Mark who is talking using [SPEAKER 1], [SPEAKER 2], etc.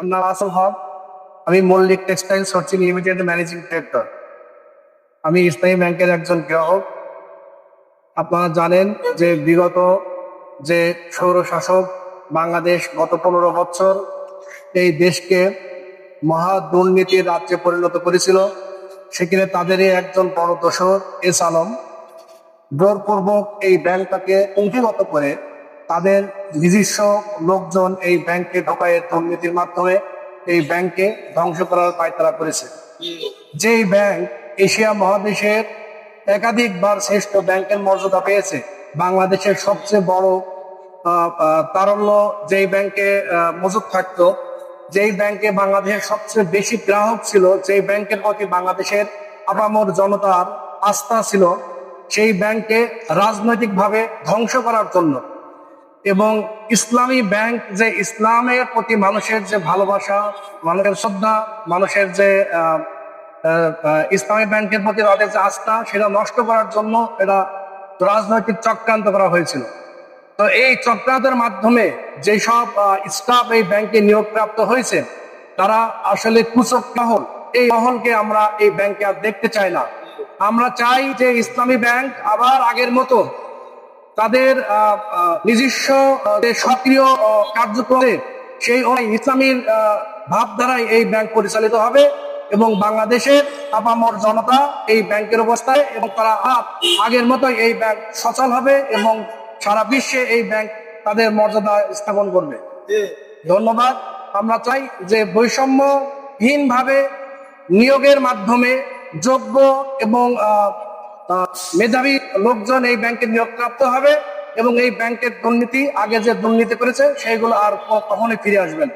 [SPEAKER 1] নাম আসল হক, আমি মল্লিক টেক্সটাইল সচিন লিমিটেড ম্যানেজিং ডিরেক্টর। আমি ইসলামী ব্যাংকের একজন গ্রাহক। আপনারা জানেন যে বিগত যে সৌর শাসক বাংলাদেশ গত পনেরো বছর এই দেশকে মহা দুর্নীতির রাজ্যে পরিণত করেছিল, সেখানে তাদেরই একজন বড় দোষর এস আলম। জোরপূর্বক এই ব্যাংকটাকে অঙ্গীগত করে তাদের নিজস্ব লোকজন এই ব্যাংকে ঢোকায় দুর্নীতির মাধ্যমে এই ব্যাংকে ধ্বংস করার পায়তারা করেছে। যেই ব্যাংক এশিয়া মহাদেশের একাধিকবার শ্রেষ্ঠ ব্যাংকের মর্যাদা পেয়েছে, বাংলাদেশের সবচেয়ে বড় তারল্য যেই ব্যাংকে মজুদ থাকতো, যেই ব্যাংকে বাংলাদেশের সবচেয়ে বেশি গ্রাহক ছিল, যেই ব্যাংকের প্রতি বাংলাদেশের আপামর জনতার আস্থা ছিল, সেই ব্যাংকে রাজনৈতিকভাবে ধ্বংস করার জন্য। এবং ইসলামী ব্যাংক যে ইসলামের প্রতি মানুষের যে ভালোবাসা, মানুষের শ্রদ্ধা, মানুষের যে ইসলামী ব্যাংকের প্রতি তাদের যে আস্থা, সেটা নষ্ট করার জন্য এটা রাজনৈতিক চক্রান্ত করা হয়েছিল। তো এই চক্রান্তের মাধ্যমে যেসব স্টাফ এই ব্যাংকে নিয়োগপ্রাপ্ত হয়েছে, তারা আসলে কুচক মহল এই মহলকে আমরা এই ব্যাংকে আর দেখতে চাই না। আমরা চাই যে ইসলামী ব্যাংক আবার আগের মতো তাদের নিজস্ব সক্রিয় কার্যক্রমে সেই অনুযায়ী ইসলামীর ভাবধারায় এই ব্যাংক পরিচালিত হবে এবং বাংলাদেশের আপামর জনতা এই ব্যাংকের অবস্থায় এবং তারা আগের মতোই এই ব্যাংক সচল হবে এবং সারা বিশ্বে এই ব্যাংক তাদের মর্যাদা স্থাপন করবে। ধন্যবাদ। আমরা চাই যে বৈষম্যহীন ভাবে নিয়োগের মাধ্যমে যোগ্য এবং মেধাবী লোকজন এই ব্যাংকে নিয়োগপ্রাপ্ত হবে এবং এই ব্যাংকের দুর্নীতি আগে যে দুর্নীতি করেছে সেইগুলো আর কখনোই ফিরে আসবেন